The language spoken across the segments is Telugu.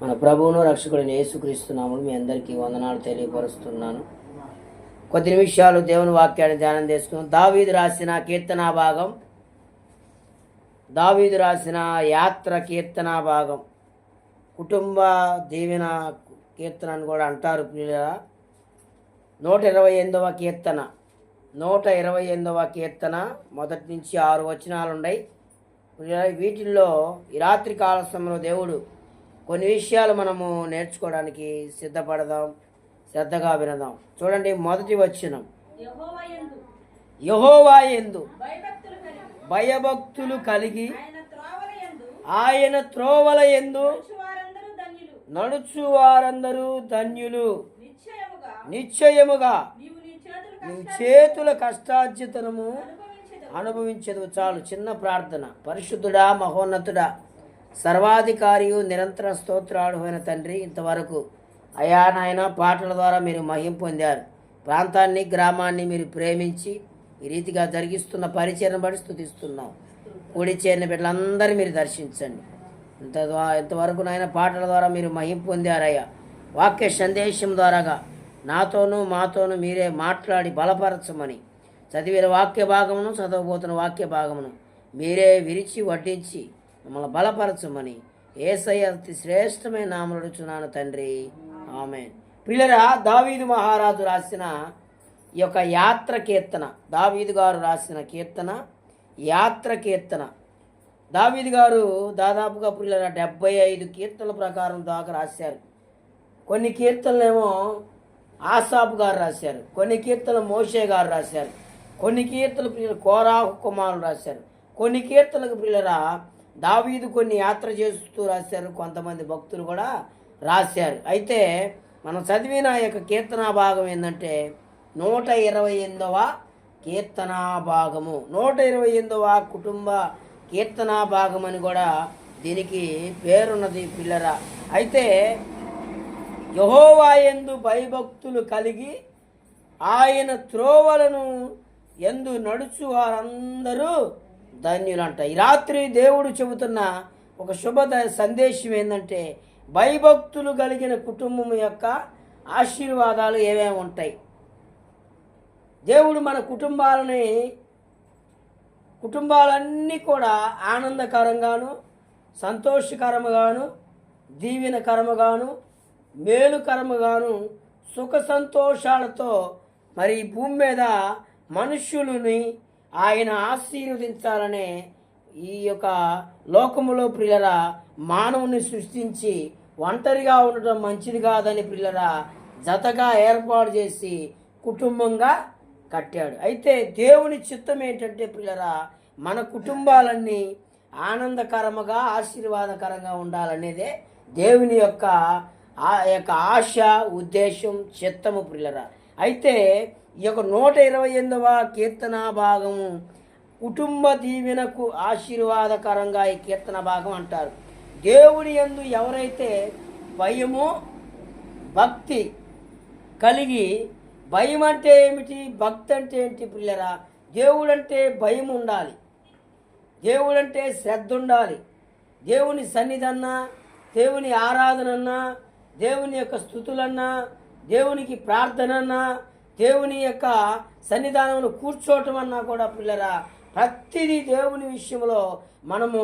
మన ప్రభువును రక్షకుడిని యేసుక్రీస్తున్నాము మీ అందరికీ వందనాలు తెలియపరుస్తున్నాను. కొద్ది నిమిషాలు దేవుని వాక్యాన్ని ధ్యానం చేసుకున్నాం దావీదు రాసిన కీర్తనా భాగం. దావీదు రాసిన యాత్ర కీర్తనా భాగం. కుటుంబ దీవెన కీర్తన అని కూడా అంటారు ప్రియులరా నూట ఇరవై ఎనిమిదవ కీర్తన. నూట ఇరవై ఎనిమిదవ కీర్తన. మొదటి నుంచి ఆరు వచనాలు ఉన్నాయి వీటిల్లో ఈ రాత్రి కాల సమయంలో దేవుడు కొన్ని విషయాలు మనము నేర్చుకోవడానికి సిద్ధపడదాం శ్రద్ధగా వినదాం. చూడండి మొదటి యెహోవాయందు. యహోవా ఎందు భయభక్తులు కలిగి ఆయన త్రోవల ఎందు నడుచు వారందరూ ధన్యులు. నిశ్చయముగా నీ చేతులు కష్టార్జితనము అనుభవించదు చాలు చిన్న ప్రార్థన. పరిశుద్ధుడా మహోన్నతుడా సర్వాధికారియు నిరంతర స్తోత్రాలు అయిన తండ్రి ఇంతవరకు అయా నాయన పాటల ద్వారా మీరు మహిం పొందారు. ప్రాంతాన్ని గ్రామాన్ని మీరు ప్రేమించి ఈ రీతిగా జరిగిస్తున్న పరిచయం బట్టి స్థుతిస్తున్నాం కూడి చేరిన బిడ్డలందరూ మీరు దర్శించండి. ఇంత ఇంతవరకు నాయన పాటల ద్వారా మీరు మహిం పొందారయ్యా. వాక్య సందేశం ద్వారాగా నాతోనూ మాతోనూ మీరే మాట్లాడి బలపరచమని చదివిన వాక్య భాగమును చదవబోతున్న వాక్య భాగమును మీరే విరిచి వడ్డించి మమ్మల్ని బలపరచమని ఏసయ్య అతి శ్రేష్టమైన నామలుడుచున్నాను తండ్రి. ఆమె పిల్లరా దావీదు మహారాజు రాసిన ఈ యొక్క యాత్ర కీర్తన దావీదు గారు రాసిన కీర్తన యాత్ర కీర్తన. దావీదు గారు దాదాపుగా పిల్లల డెబ్బై ఐదు కీర్తనల ప్రకారం దాకా రాశారు. కొన్ని కీర్తనలేమో ఆసాబ్ గారు రాశారు కొన్ని కీర్తనలు మోషే గారు రాశారు కొన్ని కీర్తనలు పిల్లలు కోరాహు కుమారులు రాశారు కొన్ని కీర్తనలకు పిల్లరా దావీదు కొన్ని యాత్ర చేస్తూ రాశారు. కొంతమంది భక్తులు కూడా రాశారు. అయితే మనం చదివిన యొక్క కీర్తనా భాగం ఏంటంటే నూట ఇరవై ఎనిమిదవ కీర్తనా భాగము. నూట ఇరవై ఎనిమిదవ కుటుంబ కీర్తనా భాగం అని కూడా దీనికి పేరున్నది పిల్లరా. అయితే యహోవాయందు భయభక్తులు కలిగి ఆయన త్రోవలను ఎందు నడుచు వారందరూ ధన్యులంట. ఈ రాత్రి దేవుడు చెబుతున్న ఒక శుభ సందేశం ఏంటంటే భయభక్తులు కలిగిన కుటుంబం యొక్క ఆశీర్వాదాలు ఏమేమి ఉంటాయి? దేవుడు మన కుటుంబాలని కుటుంబాలన్నీ కూడా ఆనందకరంగాను సంతోషకరముగాను దీవెనకరముగాను మేలుకరముగాను సుఖ సంతోషాలతో మరి భూమి మీద మనుష్యులని ఆయన ఆశీర్వదించాలనే ఈ యొక్క లోకములో ప్రియులరా మానవుని సృష్టించి ఒంటరిగా ఉండటం మంచిది కాదని పిల్లరా జతగా ఏర్పాటు చేసి కుటుంబంగా కట్టాడు. అయితే దేవుని చిత్తం ఏంటంటే పిల్లరా మన కుటుంబాలన్నీ ఆనందకరముగా ఆశీర్వాదకరంగా ఉండాలనేదే దేవుని యొక్క ఆ యొక్క ఆశ ఉద్దేశం చిత్తము పిల్లరా అయితే ఈ యొక్క నూట ఇరవై ఎనిమిదవ కీర్తన భాగము కుటుంబ దీవెనకు ఆశీర్వాదకరంగా ఈ కీర్తన భాగం అంటారు. దేవుని యందు ఎవరైతే భయము భక్తి కలిగి భయం అంటే ఏమిటి? భక్తి అంటే ఏంటి పిల్లరా దేవుడంటే భయం ఉండాలి దేవుడంటే శ్రద్ధ ఉండాలి దేవుని సన్నిధన్నా దేవుని ఆరాధనన్నా దేవుని యొక్క స్థుతులన్నా దేవునికి ప్రార్థనన్నా దేవుని యొక్క సన్నిధానంలో కూర్చోవటం అన్నా కూడా పిల్లరా ప్రతిదీ దేవుని విషయంలో మనము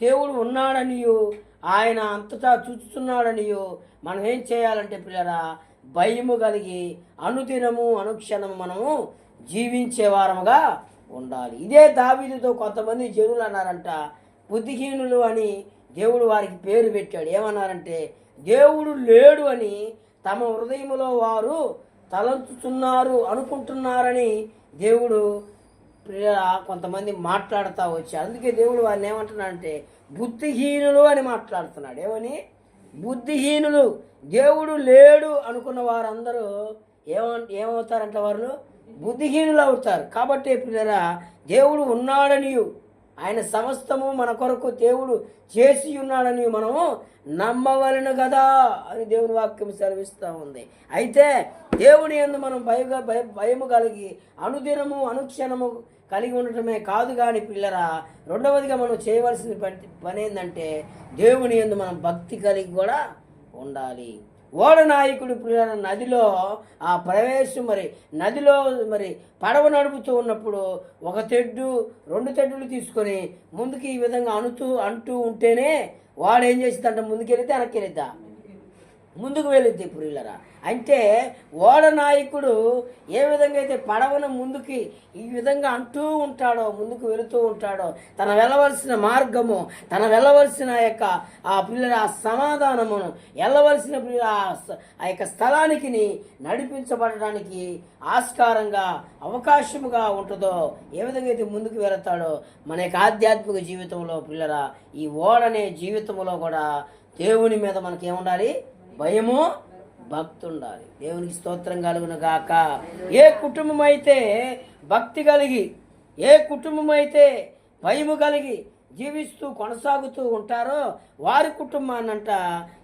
దేవుడు ఉన్నాడనియు ఆయన అంతటా చూస్తున్నాడనియు మనం ఏం చేయాలంటే పిల్లరా భయము కలిగి అనుదినము అనుక్షణము మనము జీవించే వారముగా ఉండాలి. ఇదే దావీదుతో కొంతమంది జనులు అన్నారంట బుద్ధిహీనులు అని దేవుడు వారికి పేరు పెట్టాడు. ఏమన్నారంటే దేవుడు లేడు అని తమ హృదయములో వారు తలంచుతున్నారు అనుకుంటున్నారని దేవుడు కొంతమంది మాట్లాడుతూ వచ్చారు. అందుకే దేవుడు వారిని ఏమంటున్నాడంటే బుద్ధిహీనులు అని మాట్లాడుతున్నాడు. ఏమని? బుద్ధిహీనులు. దేవుడు లేడు అనుకున్న వారందరూ ఏమ ఏమవుతారంటే వారు బుద్ధిహీనులు అవుతారు. కాబట్టి పిల్లరా దేవుడు ఉన్నాడనియు. ఆయన సమస్తము మన కొరకు దేవుడు చేసి ఉన్నాడని మనము నమ్మవలను కదా అని దేవుని వాక్యం సెలవిస్తూ ఉంది. అయితే దేవుని యందు మనం భయగా భయ భయము కలిగి అనుదినము అనుక్షణము కలిగి ఉండటమే కాదు కానీ పిల్లరా రెండవదిగా మనం చేయవలసిన పని పని ఏంటంటే దేవుని యందు మనం భక్తి కలిగి కూడా ఉండాలి. ఓడ నాయకుడు ఇప్పుడు నదిలో ఆ ప్రవేశం మరి నదిలో మరి పడవ నడుపుతూ ఉన్నప్పుడు ఒక తెడ్డు రెండు తెడ్డులు తీసుకొని ముందుకి ఈ విధంగా అనుతూ అంటూ ఉంటేనే వాడు ఏం చేసిందంట ముందుకెళితే వెనక్కి వెళ్ళిద్దా ముందుకు వెళ్ళిద్ది ప్రియులరా అంటే ఓడ నాయకుడు ఏ విధంగా అయితే పడవను ముందుకి ఈ విధంగా అంటూ ఉంటాడో ముందుకు వెళుతూ ఉంటాడో తన వెళ్ళవలసిన మార్గము తన వెళ్ళవలసిన యొక్క ఆ పిల్లల ఆ సమాధానమును వెళ్ళవలసిన పిల్లల ఆ ఆ యొక్క స్థలానికి నడిపించబడడానికి ఆస్కారంగా అవకాశముగా ఉంటుందో ఏ విధంగా అయితే ముందుకు వెళతాడో మన యొక్క ఆధ్యాత్మిక జీవితంలో పిల్లరా ఈ ఓడనే జీవితంలో కూడా దేవుని మీద మనకి ఏముండాలి భయము భక్తి ఉండాలి దేవునికి స్తోత్రం కలుగును గాక ఏ కుటుంబం అయితే భక్తి కలిగి ఏ కుటుంబం అయితే భయము కలిగి జీవిస్తూ కొనసాగుతూ ఉంటారో వారి కుటుంబాన్నంట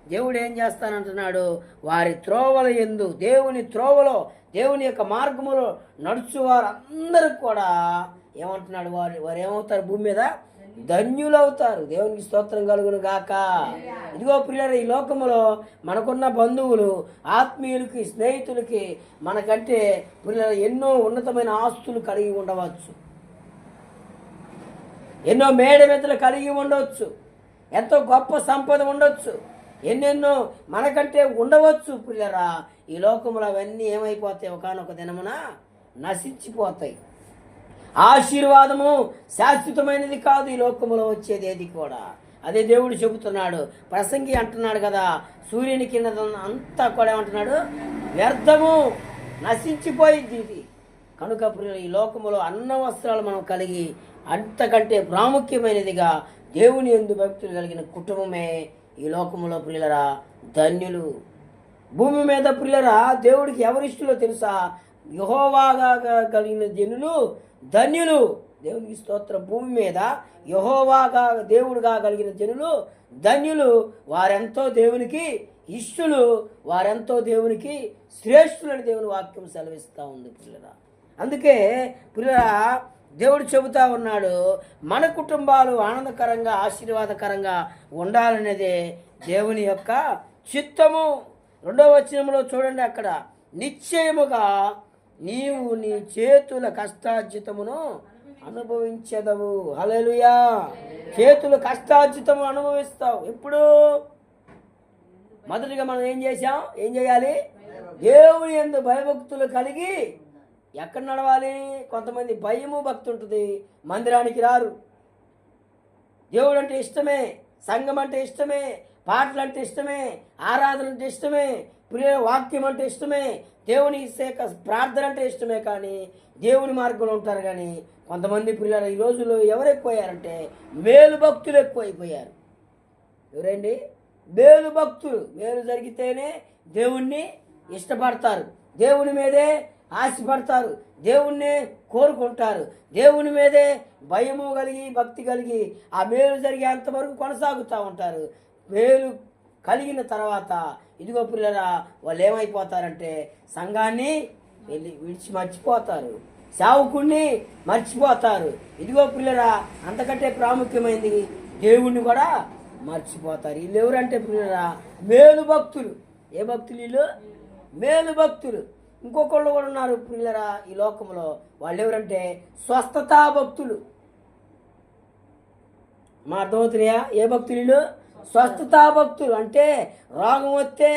దేవుడు ఏం చేస్తానంటున్నాడు? వారి త్రోవల ఎందు దేవుని త్రోవలో దేవుని యొక్క మార్గములో నడుచు వారందరికి కూడా ఏమంటున్నాడు? వారు వారు ఏమవుతారు భూమి మీద? ధన్యులవుతారు. దేవునికి స్తోత్రం కలుగును గాక. ఇదిగో పిల్లలు ఈ లోకములో మనకున్న బంధువులు ఆత్మీయులకి స్నేహితులకి మనకంటే పిల్లలు ఎన్నో ఉన్నతమైన ఆస్తులు కలిగి ఉండవచ్చు. ఎన్నో మేడమెతలు కలిగి ఉండవచ్చు. ఎంతో గొప్ప సంపద ఉండొచ్చు. ఎన్నెన్నో మనకంటే ఉండవచ్చు పిల్లరా ఈ లోకములు అవన్నీ ఏమైపోతాయి? ఒకనొక దినమున నశించిపోతాయి. ఆశీర్వాదము శాశ్వతమైనది కాదు ఈ లోకములో వచ్చేది ఏది కూడా. అదే దేవుడు చెబుతున్నాడు ప్రసంగి అంటున్నాడు కదా సూర్యుని కింద అంతా కూడా ఏమంటున్నాడు వ్యర్థము నశించిపోయింది ఇది. కనుక ఈ లోకములో అన్న వస్త్రాలు మనం కలిగి అంతకంటే ప్రాముఖ్యమైనదిగా దేవుని ఎందు భక్తులు కలిగిన కుటుంబమే ఈ లోకములో ప్రియులరా ధన్యులు. భూమి మీద ప్రియులరా దేవుడికి ఎవరిష్టలో తెలుసా? యుహోవాగా కలిగిన జనులు ధన్యులు. దేవునికి స్తోత్రం. భూమి మీద యహోవాగా దేవుడుగా కలిగిన జనులు ధన్యులు. వారెంతో దేవునికి ఇష్టులు. వారెంతో దేవునికి శ్రేష్ఠులని దేవుని వాక్యం సెలవిస్తూ ఉంది పిల్లరా. అందుకే పిల్లరా దేవుడు చెబుతా ఉన్నాడు మన కుటుంబాలు ఆనందకరంగా ఆశీర్వాదకరంగా ఉండాలనేదే దేవుని యొక్క చిత్తము. రెండవ వచనంలో చూడండి అక్కడ. నిశ్చయముగా నీవు నీ చేతుల కష్టార్జితమును అనుభవించదవు. హలలుయా చేతుల కష్టార్జితము అనుభవిస్తావు. ఎప్పుడు? మొదటిగా మనం ఏం చేసాం ఏం చేయాలి? దేవుని ఎందు భయభక్తులు కలిగి ఎక్కడ నడవాలి? కొంతమంది భయము భక్తి ఉంటుంది మందిరానికి రారు. దేవుడు అంటే ఇష్టమే సంఘం అంటే ఇష్టమే పాటలు అంటే ఇష్టమే ఆరాధన అంటే ఇష్టమే ప్రియ వాక్యం అంటే ఇష్టమే దేవుని ఇస్తే ప్రార్థన అంటే ఇష్టమే కానీ దేవుని మార్గంలో ఉంటారు కానీ కొంతమంది పిల్లలు ఈ రోజుల్లో ఎవరు ఎక్కువయ్యారంటే మేలు భక్తులు ఎక్కువైపోయారు. ఎవరండి? మేలు భక్తులు. మేలు జరిగితేనే దేవుణ్ణి ఇష్టపడతారు. దేవుని మీదే ఆశపడతారు. దేవుణ్ణి కోరుకుంటారు. దేవుని మీదే భయము కలిగి భక్తి కలిగి ఆ మేలు జరిగేంత వరకు కొనసాగుతూ ఉంటారు. మేలు కలిగిన తర్వాత ఇదిగో పిల్లరా వాళ్ళు ఏమైపోతారంటే సంఘాన్ని వెళ్ళి విడిచి మర్చిపోతారు. సేవకుణ్ణి మర్చిపోతారు. ఇదిగో పిల్లరా అంతకంటే ప్రాముఖ్యమైనది దేవుణ్ణి కూడా మర్చిపోతారు. వీళ్ళు ఎవరంటే పిల్లరా మేలు భక్తులు. ఏ భక్తులు వీళ్ళు? మేలు భక్తులు. ఇంకొకళ్ళు కూడా ఉన్నారు పిల్లరా ఈ లోకంలో. వాళ్ళు ఎవరంటే స్వస్థతా భక్తులు. మా అర్థమవుతున్నాయా? ఏ భక్తులు వీళ్ళు? స్వస్థతా భక్తులు అంటే రోగం వస్తే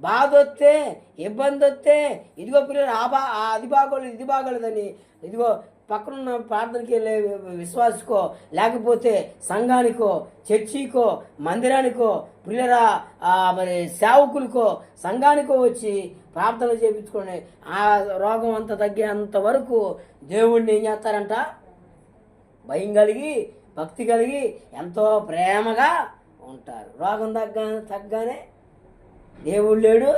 బాధ వస్తే ఇబ్బంది వస్తే ఇదిగో పిల్లలు ఆ బా అది బాగోలేదు ఇది బాగోలేదని ఇదిగో పక్కనున్న ప్రార్థనకి వెళ్ళే విశ్వాసుకో లేకపోతే సంఘానికో చర్చికో మందిరానికో పిల్లరా మరి సేవకులకో సంఘానికో వచ్చి ప్రార్థన చేయించుకొని ఆ రోగం అంత తగ్గేంత వరకు దేవుణ్ణి ఏం చేస్తారంట? భయం కలిగి భక్తి కలిగి ఎంతో ప్రేమగా ఉంటారు. రోగం తగ్గా తగ్గానే దేవుడు లేడు.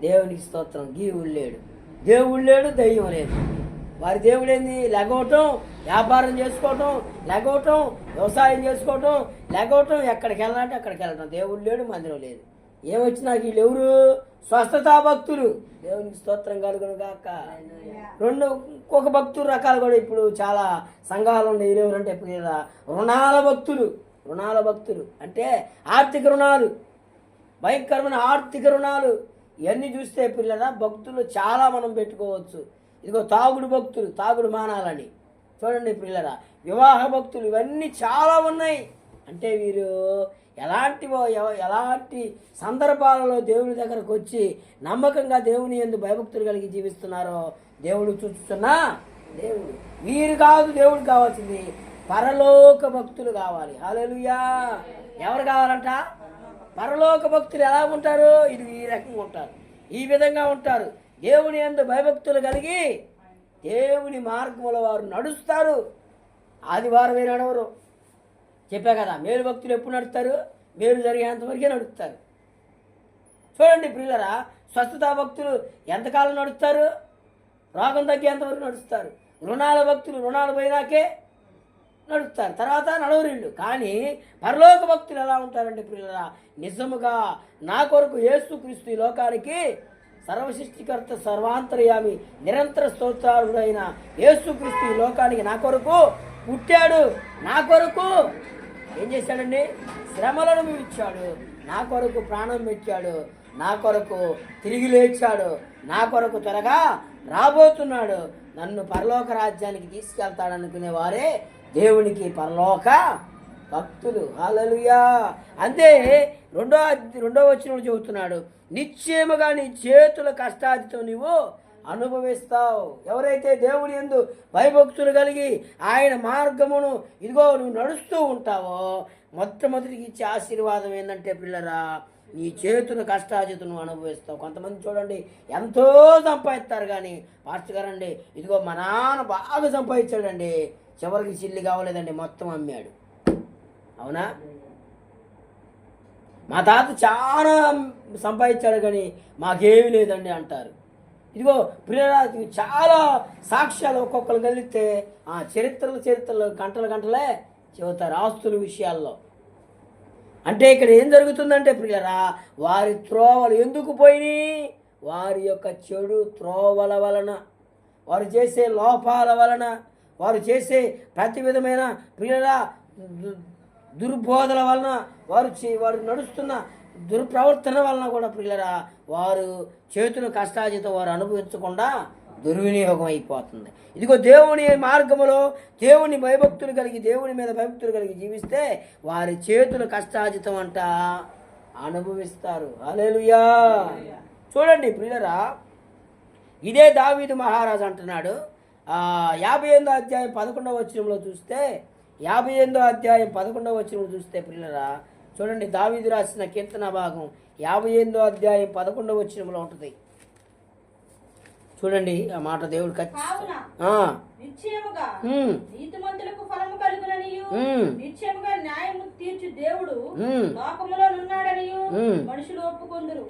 దేవునికి స్తోత్రం. గీవుడు లేడు. దేవుడు లేడు దయ్యం లేదు. వారి దేవుడు ఏంది? లెగవటం వ్యాపారం చేసుకోవటం లెగవటం వ్యవసాయం చేసుకోవటం లెగవటం ఎక్కడికి వెళ్ళాలంటే అక్కడికి వెళ్ళటం. దేవుడు లేడు మందిరం లేదు. ఏమొచ్చినా వీళ్ళు ఎవరు? స్వస్థతా భక్తులు. దేవునికి స్తోత్రం కలుగును కాక రెండు ఇంకొక భక్తులు రకాలు కూడా ఇప్పుడు చాలా సంఘాలు ఉన్నాయి. ఎవరంటే ఇప్పుడు ఇలా రుణాల భక్తులు. రుణాల భక్తులు. అంటే ఆర్థిక రుణాలు. భయంకరమైన ఆర్థిక రుణాలు. ఇవన్నీ చూస్తే పిల్లల భక్తులు చాలా మనం పెట్టుకోవచ్చు. ఇదిగో తాగుడు భక్తులు తాగుడు మానాలని. చూడండి పిల్లల వివాహ భక్తులు ఇవన్నీ చాలా ఉన్నాయి. అంటే వీరు ఎలాంటి ఎవ- ఎలాంటి సందర్భాలలో దేవుని దగ్గరకు వచ్చి నమ్మకంగా దేవుని ఎందు భయభక్తులు కలిగి జీవిస్తున్నారో దేవుడు చూస్తున్నా? దేవుడు. వీరు కాదు దేవుడు కావాల్సింది. పరలోక భక్తులు కావాలి. హల్లెలూయా. ఎవరు కావాలంట? పరలోక భక్తులు ఎలా ఉంటారు? ఇది ఈ రకంగా ఉంటారు. ఈ విధంగా ఉంటారు. దేవుని ఎందు భయభక్తులు కలిగి దేవుని మార్గముల వారు నడుస్తారు. ఆదివారమే నడవరు. చెప్పా కదా మేలు భక్తులు ఎప్పుడు నడుస్తారు? మేలు జరిగేంతవరకే నడుస్తారు. చూడండి పిల్లరా స్వస్థతా భక్తులు ఎంతకాలం నడుస్తారు? రోగం తగ్గేంత వరకు నడుస్తారు. రుణాల భక్తులు రుణాలు పోయినాకే నడుస్తారు తర్వాత నడవరిళ్ళు కానీ పరలోక భక్తులు ఎలా ఉంటారంటే పిల్లరా నిజముగా నా కొరకు ఏసుక్రీస్తు ఈ లోకానికి సర్వసృష్టికర్త సర్వాంతర్యామి నిరంతర స్తోత్రాలుడైన యేసుక్రీస్తు ఈ లోకానికి నా కొరకు పుట్టాడు. నా కొరకు ఏం చేశాడండి? శ్రమలను ఇచ్చాడు నా కొరకు ప్రాణం పెట్టాడు. నా కొరకు తిరిగి లేచాడు. నా కొరకు త్వరగా రాబోతున్నాడు. నన్ను పరలోక రాజ్యానికి తీసుకెళ్తాడనుకునే వారే దేవునికి పరలోక భక్తులు. హల్లెలూయా. అంతే రెండో రెండో వచ్చిన చెబుతున్నాడు. నిశ్చయముగా నీ చేతుల కష్టాదితో నీవు అనుభవిస్తావు. ఎవరైతే దేవుని ఎందు భయభక్తులు కలిగి ఆయన మార్గమును ఇదిగో నువ్వు నడుస్తూ ఉంటావో మొట్టమొదటికి ఇచ్చే ఆశీర్వాదం ఏంటంటే పిల్లరా నీ చేతుల కష్టాజితు అనుభవిస్తావు. కొంతమంది చూడండి ఎంతో సంపాదిస్తారు కానీ పాస్టర్ గారండి ఇదిగో మా నాన్న బాగా సంపాదించాడండి. చివరికి చిల్లి కావలేదండి మొత్తం అమ్మాడు. అవునా? మా తాత చాలా సంపాదించాడు కానీ మాకేమీ లేదండి అంటారు. ఇదిగో ప్రియరాజు చాలా సాక్ష్యాలు ఒక్కొక్కరు కలిగితే ఆ చరిత్రలు చరిత్రలు గంటలు గంటలే చెబుతారు ఆస్తుల విషయాల్లో. అంటే ఇక్కడ ఏం జరుగుతుందంటే ప్రియరా వారి త్రోవలు ఎందుకు పోయినాయి? వారి యొక్క చెడు త్రోవల వలన వారు చేసే లోపాల వలన వారు చేసే ప్రతి విధమైన దు- దుర్బోధల వలన వారు చే- వారు నడుస్తున్న దుర్ప్రవర్తన వలన కూడా ప్రియులరా వారు చేతుల కష్టాజితం వారు అనుభవించకుండా దుర్వినియోగం అయిపోతుంది. ఇదిగో దేవుని మార్గములో దేవుని భయభక్తులు కలిగి దేవుని మీద భయభక్తులు కలిగి జీవిస్తే వారి చేతుల కష్టాజితం అంట అనుభవిస్తారు. అలెలుయా చూడండి ప్రియులరా ఇదే దావీదు మహారాజు అంటున్నాడు. యాభై ఎనిమిదో అధ్యాయం పదకొండవ వచనంలో చూస్తే యాభై ఎనిమిదో అధ్యాయం పదకొండవ వచనంలో చూస్తే పిల్లరా చూడండి దావీదు రాసిన కీర్తన భాగం యాభై ఎనిమిదో అధ్యాయం పదకొండవ వచనంలో ఉంటుంది. చూడండి ఆ మాట దేవుడు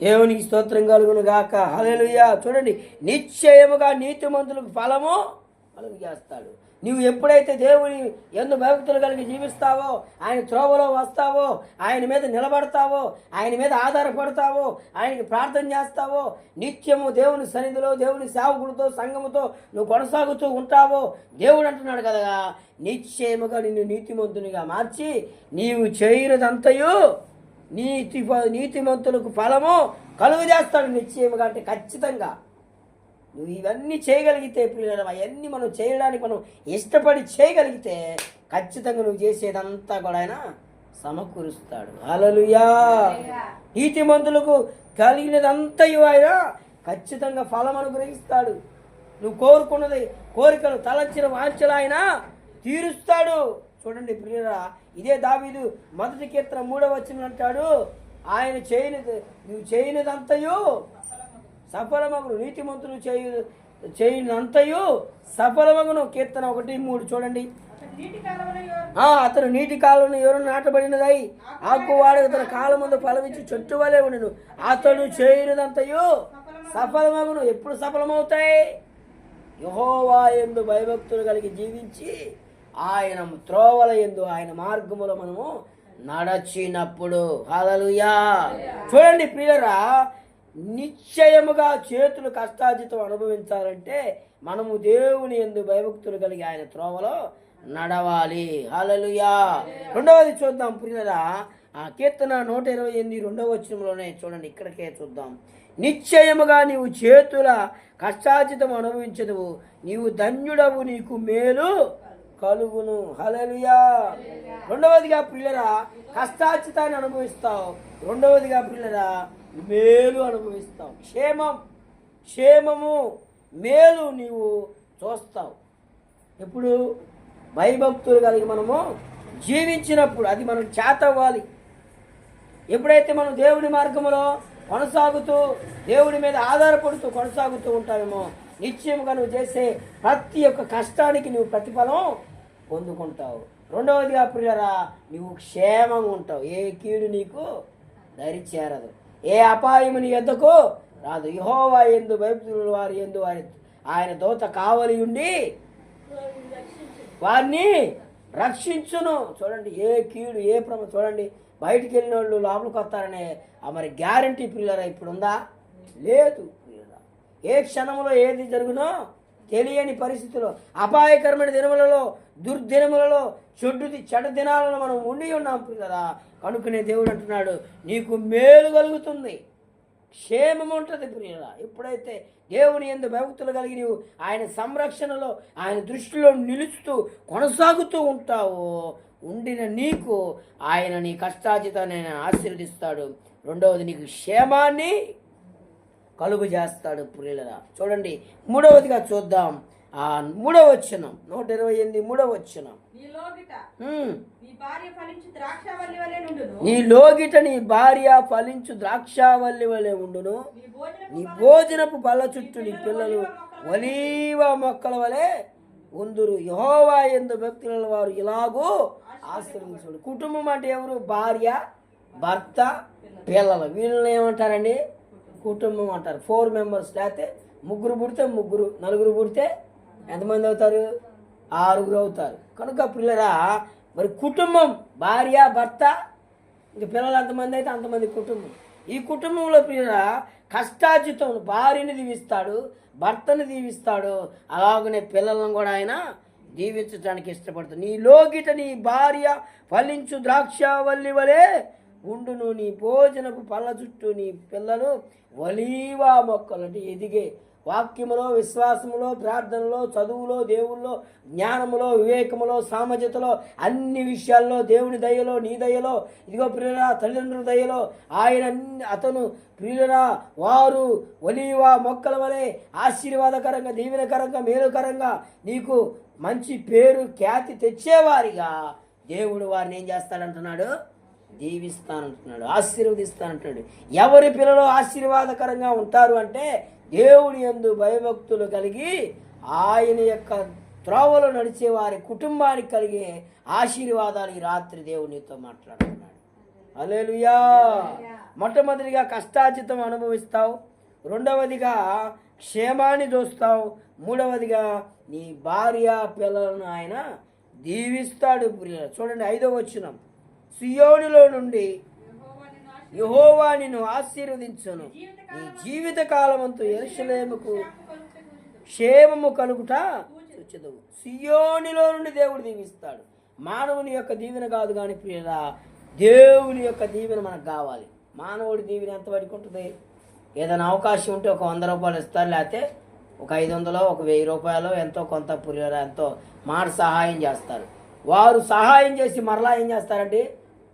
దేవునికి స్తోత్రం కలుగును గాక. హల్లెలూయా. చూడండి నిశ్చయముగా నీతిమంతులకు ఫలము కలుగు చేస్తాడు. నువ్వు ఎప్పుడైతే దేవుని ఎందు భక్తులు కలిగి జీవిస్తావో ఆయన త్రోవలో వస్తావో ఆయన మీద నిలబడతావో ఆయన మీద ఆధారపడతావో ఆయనకి ప్రార్థన చేస్తావో నిత్యము దేవుని సన్నిధిలో దేవుని సేవకుడితో సంఘముతో నువ్వు కొనసాగుతూ ఉంటావో దేవుడు అంటున్నాడు కదా నిశ్చయముగా నిన్ను నీతిమంతునిగా మార్చి నీవు చేయనిదంతయు నీతి నీతిమంతులకు ఫలము కలుగు చేస్తాడు నిశ్చయముగా అంటే ఖచ్చితంగా. నువ్వు ఇవన్నీ చేయగలిగితే పిల్లలు అవన్నీ మనం చేయడానికి మనం ఇష్టపడి చేయగలిగితే ఖచ్చితంగా నువ్వు చేసేదంతా కూడా ఆయన సమకూరుస్తాడు. హల్లెలూయా. నీతిమంతులకు కలిగినదంతయు ఆయన. ఖచ్చితంగా ఫలం అనుగ్రహిస్తాడు. నువ్వు కోరుకున్నది కోరికలు తలంచిన వాంఛలు ఆయన తీరుస్తాడు. చూడండి ప్రియరా ఇదే దావీదు మొదటి కీర్తన మూడవ వచ్చిన అంటాడు. ఆయన చేయనిది నువ్వు చేయనిదంతయు సఫలమగును నీతిమంతులు చేయు చేయనంతయు సఫలమగును. కీర్తన ఒకటి మూడు చూడండి. అతను నీటి కాలంలో ఎవరు నాటబడినదై? ఆకువాడకు తన కాలం ముందు ఫలమిచ్చి చెట్టు వలె ఉండను. అతడు చేయనిదంతయు సఫలమగును. ఎప్పుడు సఫలమవుతాయి? యహోవా ఎందు భయభక్తులు కలిగి జీవించి ఆయన త్రోవల ఎందు ఆయన మార్గములో మనము నడచినప్పుడు. హల్లెలూయా. చూడండి ప్రియరా నిశ్చయముగా చేతులు కష్టాజితం అనుభవించాలంటే మనము దేవుని ఎందు భయభక్తులు కలిగి ఆయన త్రోవలో నడవాలి. హలలుయా రెండవది చూద్దాం ప్రియరా ఆ కీర్తన నూట ఇరవై ఎనిమిది రెండవ వచనంలోనే చూడండి ఇక్కడికే చూద్దాం. నిశ్చయముగా నీవు చేతుల కష్టాజితం అనుభవించదువు నీవు ధన్యుడవు నీకు మేలు కలుగును. హలలుయా రెండవదిగా పిల్లరా కష్టాచితాన్ని అనుభవిస్తావు. రెండవదిగా పిల్లరా మేలు అనుభవిస్తావు. క్షేమం. క్షేమము మేలు నీవు చూస్తావు. ఎప్పుడు? భయభక్తులు కలిగి మనము జీవించినప్పుడు అది మనం చేతవ్వాలి ఎప్పుడైతే మనం దేవుడి మార్గంలో కొనసాగుతూ దేవుడి మీద ఆధారపడుతూ కొనసాగుతూ ఉంటామేమో నిశ్చయముగా నువ్వు చేసే ప్రతి ఒక్క కష్టానికి నువ్వు ప్రతిఫలం పొందుకుంటావు. రెండవదిగా ప్రియరా నువ్వు క్షేమంగా ఉంటావు. ఏ కీడు నీకు దరిచేరదు. ఏ అపాయముని ఎద్దకు? రాదు. యహోవా ఎందు భయభక్తులు వారి ఎందు వారి ఆయన దోత కావలి ఉండి వారిని రక్షించును. చూడండి ఏ కీడు ఏ ప్రమ చూడండి బయటికి వెళ్ళిన వాళ్ళు లోపలికి వస్తారనే ఆ మరి గ్యారంటీ పిల్లరా ఇప్పుడు ఉందా లేదు ఏ క్షణంలో ఏది జరుగునో తెలియని పరిస్థితిలో అపాయకరమైన దినములలో దుర్దినములలో చెడ్డుది చెడ దినాలలో మనం ఉండి ఉన్నాం పిల్లరా. కనుకనే దేవుడు అంటున్నాడు నీకు మేలు కలుగుతుంది. క్షేమం ఉంటుంది ప్రియుల ఎప్పుడైతే దేవుని ఎందు భక్తులు కలిగి నీవు ఆయన సంరక్షణలో ఆయన దృష్టిలో నిలుస్తూ కొనసాగుతూ ఉంటావో ఉండిన నీకు ఆయన నీ కష్టాజితాన్ని ఆయన ఆశీర్వదిస్తాడు. రెండవది నీకు క్షేమాన్ని కలుగు చేస్తాడు ప్రియులరా. చూడండి మూడవదిగా చూద్దాం. ఆ మూడవ వచనం. నూట ఇరవై ఎనిమిది మూడవ వచనం. నీ లోగిట. నీ భార్య ఫలించి ద్రాక్షవల్లి వలె ఉండును. నీ భోజనం నీ భోజనపు బల్ల చుట్టూ నీ పిల్లలు ఒలీవ మొక్కల వలె ఉందురు. యహోవా ఎందు భక్తుల వారు ఇలాగూ ఆశ్రయించుడు. కుటుంబం అంటే ఎవరు? భార్య భర్త పిల్లలు. వీళ్ళని ఏమంటారండి? కుటుంబం. అంటారు. ఫోర్ మెంబర్స్ లేకపోతే ముగ్గురు పుడితే ముగ్గురు నలుగురు పుడితే ఎంతమంది అవుతారు? ఆరుగురు అవుతారు. కనుక పిల్లరా మరి కుటుంబం భార్య భర్త ఇంక పిల్లలు ఎంతమంది అయితే అంతమంది కుటుంబం. ఈ కుటుంబంలో పిల్లరా కష్టార్జితం భార్యని దీవిస్తాడు భర్తను దీవిస్తాడు. అలాగనే పిల్లలను కూడా ఆయన దీవించడానికి ఇష్టపడతాడు. నీ లోగిట నీ భార్య ఫలించు ద్రాక్షవల్లి వలె ఉండును. నీ భోజనపు పళ్ళ చుట్టూ నీ పిల్లలు వలీవా మొక్కలు. అంటే ఎదిగే వాక్యములో విశ్వాసములో ప్రార్థనలో చదువులో దేవుల్లో జ్ఞానములో వివేకములో సామజతలో అన్ని విషయాల్లో దేవుని దయలో నీ దయలో ఇదిగో ప్రియులరా తల్లిదండ్రుల దయలో ఆయన అతను ప్రియులరా వారు ఒలివా మొక్కల వలె ఆశీర్వాదకరంగా దీవెనకరంగా మేలుకరంగా నీకు మంచి పేరు ఖ్యాతి తెచ్చేవారిగా దేవుడు వారిని ఏం చేస్తాడంటున్నాడు? దీవిస్తానంటున్నాడు ఆశీర్వదిస్తానంటున్నాడు. ఎవరి పిల్లలు ఆశీర్వాదకరంగా ఉంటారు అంటే దేవుని యందు భయభక్తులు కలిగి ఆయన యొక్క త్రోవలో నడిచే వారి కుటుంబానికి కలిగే ఆశీర్వాదాలు ఈ రాత్రి దేవునితో మాట్లాడుతున్నాడు. అలేలుయా మొట్టమొదటిగా కష్టార్జితం అనుభవిస్తావు రెండవదిగా క్షేమాన్ని చూస్తావు మూడవదిగా నీ భార్య పిల్లలను ఆయన దీవిస్తాడు. చూడండి ఐదో వచ్చినం సియోనిలో నుండి యహోవా నిన్ను ఆశీర్వదించును. నీ జీవిత కాలమంతా ఎరుసలేముకు క్షేమము కలుగుట చూచదవు సియోనిలో నుండి దేవుడు దీవిస్తాడు. మానవుని యొక్క దీవెన కాదు కానీ ప్రియురా దేవుని యొక్క దీవెన మనకు కావాలి. మానవుడి దీవెన ఎంత వరకు ఉంటుంది? ఏదైనా అవకాశం ఉంటే ఒక వంద రూపాయలు ఇస్తారు లేకపోతే ఒక ఐదు వందలో ఒక వెయ్యి రూపాయలు ఎంతో కొంత పురియోరా ఎంతో మాట సహాయం చేస్తారు. వారు సహాయం చేసి మరలా ఏం చేస్తారంటే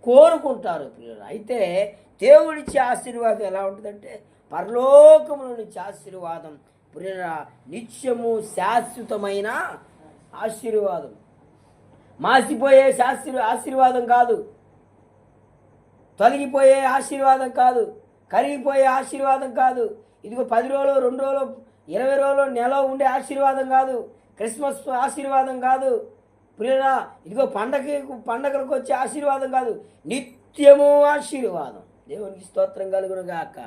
కోరుకుంటారు పిల్లలు అయితే దేవుడిచ్చే ఆశీర్వాదం ఎలా ఉంటుందంటే పరలోకముల నుంచి ఆశీర్వాదం ప్రియరా నిత్యము శాశ్వతమైన ఆశీర్వాదం. మాసిపోయే శాస్త్ర ఆశీర్వాదం కాదు. తొలగిపోయే ఆశీర్వాదం కాదు. కరిగిపోయే ఆశీర్వాదం కాదు. ఇదిగో పది రోజులు రెండు రోజులు ఇరవై రోజులు నెల ఉండే ఆశీర్వాదం కాదు. క్రిస్మస్ ఆశీర్వాదం కాదు. ప్రియరా ఇదిగో పండగకు పండగలకు వచ్చే ఆశీర్వాదం కాదు నిత్యము ఆశీర్వాదం. దేవునికి స్తోత్రం కలుగును గాక.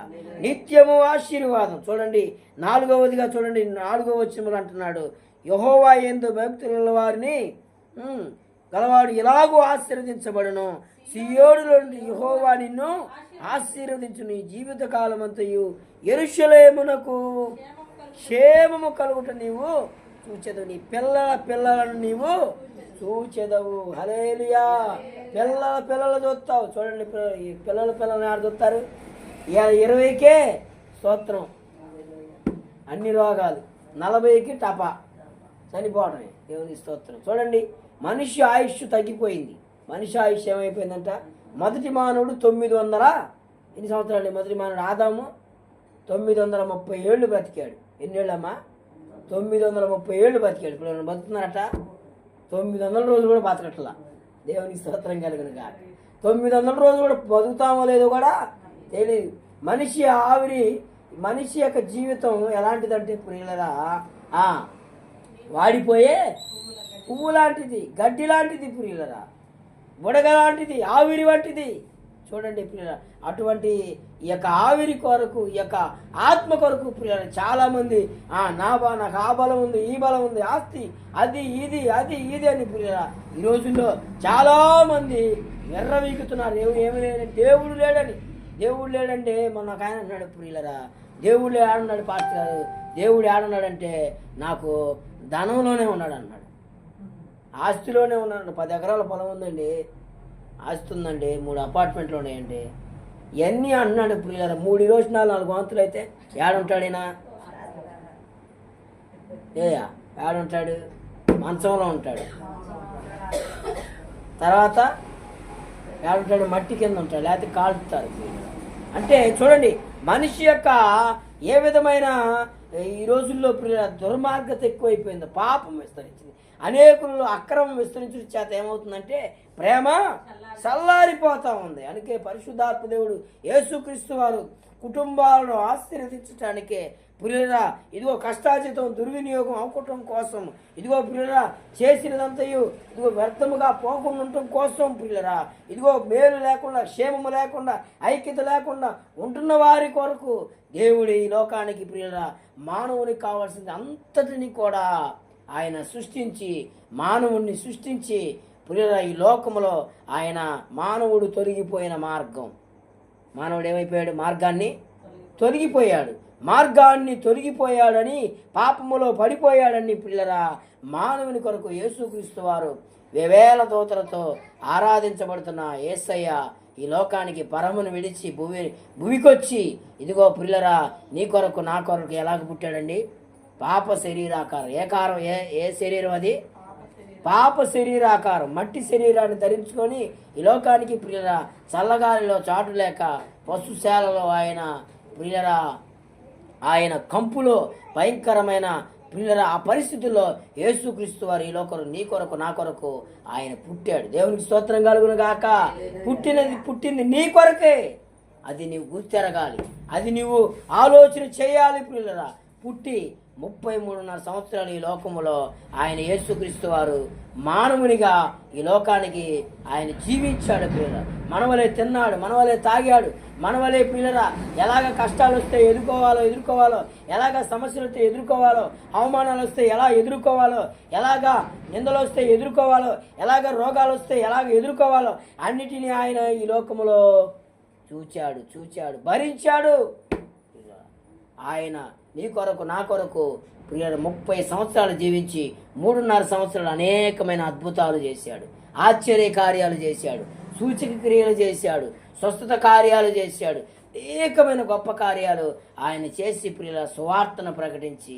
నిత్యము ఆశీర్వాదం. చూడండి నాలుగవదిగా చూడండి నాలుగవ వచనములు అంటున్నాడు యహోవా ఎందు భక్తుల వారిని గలవాడు ఎలాగో ఆశీర్వదించబడును? సియోడులో యహోవా నిన్ను ఆశీర్వదించు నీ జీవిత కాలమంతయు ఎరుషలేమునకు క్షేమము కలుగుట నీవు చూచెదవు. నీ పిల్లల పిల్లలను నీవు చూచెదవు. హలేలుయా పిల్లల పిల్లలు చూస్తావు. చూడండి ఈ పిల్లల పిల్లలు ఆడ చూస్తారు? ఇవాళ ఇరవైకే స్తోత్రం. అన్ని రోగాలు. నలభైకి టపా. చనిపోవడమే. దేవుని స్తోత్రం. చూడండి. మనిషి ఆయుష్ తగ్గిపోయింది. మనిషి ఆయుష్ ఏమైపోయిందంట? మొదటి మానవుడు తొమ్మిది వందల ఎన్ని సంవత్సరాలు? మొదటి మానవుడు ఆదాము తొమ్మిది వందల ముప్పై ఏళ్ళు బ్రతికాడు. ఎన్నేళ్ళమ్మా తొమ్మిది వందల ముప్పై ఏళ్ళు బతికాడు. ఇప్పుడు ఎవరైనా బతుకుతున్నారట? తొమ్మిది వందల రోజులు కూడా బతకట్లా. దేవునికి స్తోత్రం కలిగిన కాక తొమ్మిది వందల రోజులు కూడా బతుకుతామో లేదో కూడా తెలియదు మనిషి ఆవిరి మనిషి యొక్క జీవితం ఎలాంటిదంటే ప్రియులరా వాడిపోయే పువ్వు లాంటిది గడ్డి లాంటిది ప్రియులరా. బుడగ లాంటిది ఆవిరి వంటిది. చూడండి పిల్లల అటువంటి ఈ యొక్క ఆవిరి కొరకు ఈ యొక్క ఆత్మ కొరకు పిల్లలు చాలా మంది ఆ నా బా నాకు ఆ బలం ఉంది ఈ బలం ఉంది ఆస్తి అది ఇది అది ఇది అని పిల్లల ఈ రోజుల్లో చాలా మంది ఎర్రవీగుతున్నారు. ఏమి ఏమి లేదని దేవుడు లేడని దేవుడు లేడంటే మొన్న ఒక ఆయన అన్నాడు ప్రియులరా దేవుడు ఆడున్నాడు పాస్టర్ గారు దేవుడు ఆడున్నాడంటే నాకు ధనంలోనే ఉన్నాడు అన్నాడు. ఆస్తిలోనే ఉన్నాడు. పది ఎకరాల పొలం ఉందండి. ఆస్తుందండి మూడు అపార్ట్మెంట్లు ఉన్నాయండి. ఇవన్నీ అంటున్నాడు ప్రియుల మూడు రోజులు నాలుగు వంతులు అయితే ఏడుంటాడు ఏయా ఏడుంటాడు? మంచంలో ఉంటాడు. తర్వాత ఏడుంటాడు మట్టి కింద ఉంటాడు లేకపోతే కాలుతారు అంటే చూడండి మనిషి యొక్క ఏ విధమైన ఈ రోజుల్లో దుర్మార్గత ఎక్కువైపోయింది పాపం విస్తరించింది. అనేకులు అక్రమం విస్తరించడం చేత ఏమవుతుందంటే ప్రేమ చల్లారిపోతా ఉంది. అందుకే పరిశుద్ధాత్మ దేవుడు యేసుక్రీస్తు వారు కుటుంబాలను ఆశీర్వదించడానికే ప్రియులరా ఇదిగో కష్టాజితం దుర్వినియోగం అవ్వటం కోసం ఇదిగో ప్రియులరా చేసినదంతయు ఇదిగో వ్యర్థముగా పోకుండా ఉండటం కోసం ప్రియులరా ఇదిగో మేలు లేకుండా క్షేమము లేకుండా ఐక్యత లేకుండా ఉంటున్న వారి కొరకు దేవుడు ఈ లోకానికి ప్రియులరా మానవునికి కావాల్సింది అంతటిని కూడా ఆయన సృష్టించి మానవుణ్ణి సృష్టించి ప్రియులరా ఈ లోకములో ఆయన మానవుడు తొలగిపోయిన మార్గం. మానవుడు ఏమైపోయాడు మార్గాన్ని తొలగిపోయాడు. మార్గాన్ని తొలగిపోయాడని పాపములో పడిపోయాడని పిల్లరా మానవుని కొరకు యేసుక్రీస్తు వారు వేవేల దూతలతో ఆరాధించబడుతున్న యేసయ్య ఈ లోకానికి పరమును విడిచి భూమి భూమికొచ్చి ఇదిగో పిల్లరా నీ కొరకు నా కొరకు ఎలాగ పుట్టాడండి? పాప శరీరాకారం. ఏ కారం? ఏ ఏ శరీరం అది? పాప శరీరాకారం. మట్టి శరీరాన్ని ధరించుకొని ఈ లోకానికి ప్రియులరా చల్లగాలిలో చాటు లేక పశుశాలలో ఆయన ప్రియులరా ఆయన కంపులో భయంకరమైన ప్రియులరా ఆ పరిస్థితుల్లో యేసుక్రీస్తు వారు ఈ లోకరు నీ కొరకు నా కొరకు ఆయన పుట్టాడు. దేవునికి స్తోత్రం కలుగును గాక. పుట్టినది పుట్టింది నీ కొరకే. అది నీవు గుర్తెరగాలి. అది నీవు ఆలోచన చేయాలి ప్రియులరా. పుట్టి ముప్పై మూడున్నర సంవత్సరాలు ఈ లోకములో ఆయన యేసుక్రీస్తు వారు మానవునిగా ఈ లోకానికి ఆయన జీవించాడు పిల్లల మనవలే తిన్నాడు మనవలే తాగాడు మనవలే పిల్లరా ఎలాగ కష్టాలు వస్తే ఎదుర్కోవాలో ఎదుర్కోవాలో ఎలాగ సమస్యలు వస్తే ఎదుర్కోవాలో అవమానాలు వస్తే ఎలా ఎదుర్కోవాలో ఎలాగా నిందలు వస్తే ఎదుర్కోవాలో ఎలాగ రోగాలు వస్తే ఎలాగ ఎదుర్కోవాలో అన్నిటినీ ఆయన ఈ లోకములో చూచాడు చూచాడు భరించాడు. ఆయన నీ కొరకు నా కొరకు ప్రియుడు ముప్పై సంవత్సరాలు జీవించి మూడున్నర సంవత్సరాలు అనేకమైన అద్భుతాలు చేశాడు. ఆశ్చర్య కార్యాలు చేశాడు. సూచక క్రియలు చేశాడు. స్వస్థత కార్యాలు చేశాడు. అనేకమైన గొప్ప కార్యాలు ఆయన చేసి ప్రియుల సువార్తను ప్రకటించి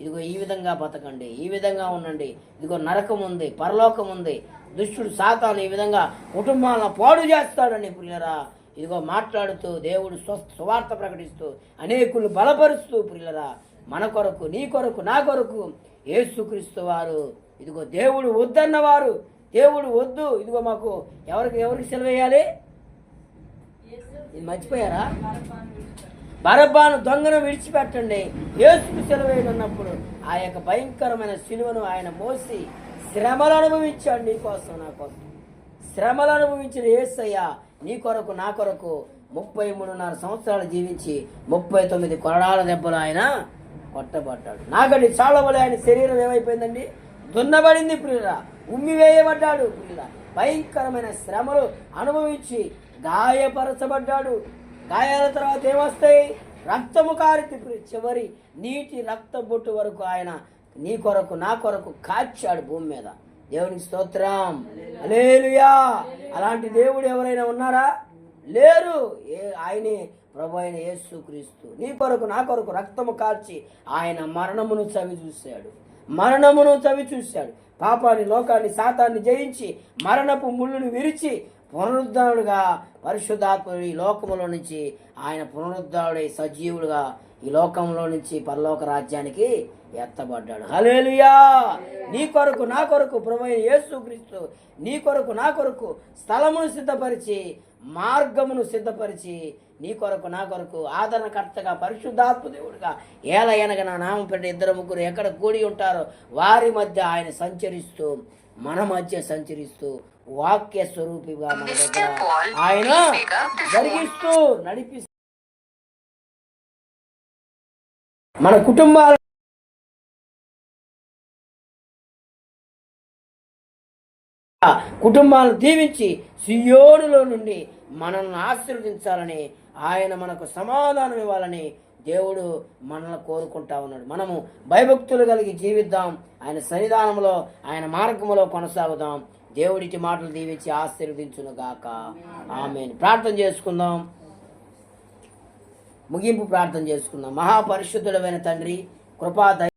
ఇదిగో ఈ విధంగా బతకండి ఈ విధంగా ఉండండి ఇదిగో నరకం ఉంది పరలోకం ఉంది దుష్టుడు సాతాను ఈ విధంగా కుటుంబాలను పాడు చేస్తాడని ప్రియులరా ఇదిగో మాట్లాడుతూ దేవుడు స్వ- సువార్త ప్రకటిస్తూ అనేకులు బలపరుస్తూ ప్రియులరా మన కొరకు నీ కొరకు నా కొరకు ఏసుక్రీస్తు వారు. ఇదిగో దేవుడు వద్దన్నవారు. దేవుడు వద్దు. ఇదిగో మాకు ఎవరికి ఎవరికి సెలవేయాలి ఇది మర్చిపోయారా? బరబ్బాను దొంగను విడిచిపెట్టండి. యేసుకు సెలవేయనున్నప్పుడు ఆ యొక్క భయంకరమైన సిలువను ఆయన మోసి శ్రమలు అనుభవించాడు నీ కోసం నా కోసం. శ్రమలు అనుభవించిన యేసయ్య నీ కొరకు నా కొరకు ముప్పై మూడున్నర సంవత్సరాలు జీవించి ముప్పై తొమ్మిది కొరడాల దెబ్బలు ఆయన కొట్టబడ్డాడు. నాగడి చాలవలే ఆయన శరీరం ఏమైపోయిందండి? దున్నబడింది ప్రియుల ఉమ్మివేయబడ్డాడు ప్రియుల భయంకరమైన శ్రమలు అనుభవించి గాయపరచబడ్డాడు. గాయాల తర్వాత ఏమొస్తాయి? రక్తము కారితి చివరి నీటి రక్త బొట్టు వరకు ఆయన నీ కొరకు నా కొరకు కాచాడు భూమి మీద. దేవునికి స్తోత్రం. అలేలుయా అలాంటి దేవుడు ఎవరైనా ఉన్నారా? లేరు. ఏ ఆయనే ప్రభు అయిన యేసు క్రీస్తు. నీ కొరకు నా కొరకు రక్తము కాల్చి ఆయన మరణమును చవి చూశాడు. మరణమును చవి చూశాడు. పాపాన్ని లోకాన్ని శాతాన్ని జయించి మరణపు ముళ్ళును విరిచి పునరుద్ధరణుడుగా పరిశుద్ధాత్ముడు ఈ లోకములో నుంచి ఆయన పునరుద్ధరుడై సజీవుడుగా ఈ లోకంలో నుంచి పరలోక రాజ్యానికి ఎత్తబడ్డాడు. హలేలుయా నీ కొరకు నా కొరకు ప్రభు యేసుక్రీస్తు నీ కొరకు నా కొరకు స్థలమును సిద్ధపరిచి మార్గమును సిద్ధపరిచి నీ కొరకు నా కొరకు ఆదరణకర్తగా పరిశుద్ధాత్మ దేవుడుగా ఏల ఎనగ నా నామం పెట్టి ఇద్దరు ముగ్గురు ఎక్కడ కూడి ఉంటారో వారి మధ్య ఆయన సంచరిస్తూ మన మధ్య సంచరిస్తూ వాక్య స్వరూపిగా మన దగ్గర ఆయన జరిగిస్తూ నడిపిస్తూ మన కుటుంబాల కుటుంబాలను దీవించి సుయోడులో నుండి మనల్ని ఆశీర్వదించాలని ఆయన మనకు సమాధానం ఇవ్వాలని దేవుడు మనల్ని కోరుకుంటా ఉన్నాడు. మనము భయభక్తులు కలిగి జీవిద్దాం. ఆయన సన్నిధానంలో ఆయన మార్గంలో కొనసాగుదాం. దేవుడికి మాటలు దీవించి ఆశీర్వదించును గాక. ఆమె ప్రార్థన చేసుకుందాం. ముగింపు ప్రార్థన చేసుకుందాం. మహాపరిశుద్ధుడమైన తండ్రి కృపా